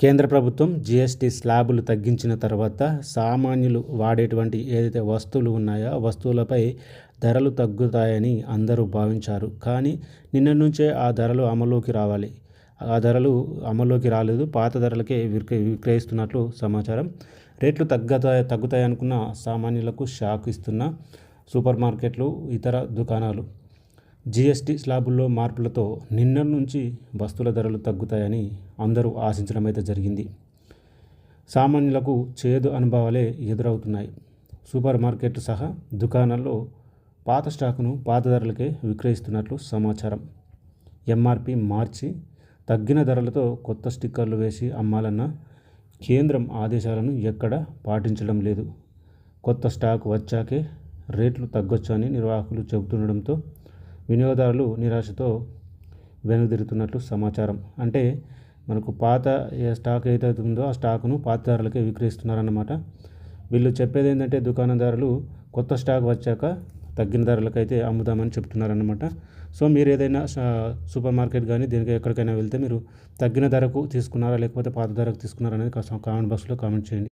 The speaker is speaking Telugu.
కేంద్ర ప్రభుత్వం జిఎస్టీ స్లాబులు తగ్గించిన తర్వాత సామాన్యులు వాడేటువంటి ఏదైతే వస్తువులు ఉన్నాయో ఆ వస్తువులపై ధరలు తగ్గుతాయని అందరూ భావించారు. కానీ నిన్న నుంచే ఆ ధరలు అమల్లోకి రావాలి. ఆ ధరలు అమల్లోకి రాలేదు. పాత ధరలకే విక్రయ విక్రయిస్తున్నట్లు సమాచారం. రేట్లు తగ్గుతాయి తగ్గుతాయి అనుకున్న సామాన్యులకు షాక్ ఇస్తున్న సూపర్ మార్కెట్లు ఇతర దుకాణాలు. జీఎస్టీ స్లాబుల్లో మార్పులతో నిన్న నుంచి వస్తువుల ధరలు తగ్గుతాయని అందరూ ఆశించడం అయితే జరిగింది. సామాన్యులకు చేదు అనుభవాలే ఎదురవుతున్నాయి. సూపర్ మార్కెట్ సహా దుకాణాల్లో పాత స్టాకును పాత ధరలకే విక్రయిస్తున్నట్లు సమాచారం. ఎంఆర్పి మార్చి తగ్గిన ధరలతో కొత్త స్టిక్కర్లు వేసి అమ్మాలన్న కేంద్రం ఆదేశాలను ఎక్కడ పాటించడం లేదు. కొత్త స్టాక్ వచ్చాకే రేట్లు తగ్గొచ్చని నిర్వాహకులు చెబుతుండడంతో వినియోగదారులు నిరాశతో వెనుదిరుతున్నట్లు సమాచారం. అంటే మనకు పాత ఏ స్టాక్ ఏదైతే ఉందో ఆ స్టాకును పాత ధరలకే విక్రయిస్తున్నారన్నమాట. వీళ్ళు చెప్పేది ఏంటంటే దుకాణదారులు కొత్త స్టాక్ వచ్చాక తగ్గిన ధరలకైతే అమ్ముదామని చెప్తున్నారనమాట సో మీరు ఏదైనా సూపర్ మార్కెట్ కానీ దీనికి ఎక్కడికైనా వెళ్తే మీరు తగ్గిన ధరకు తీసుకున్నారా లేకపోతే పాత ధరకు తీసుకున్నారా అనేది కామెంట్ బాక్స్లో కామెంట్ చేయండి.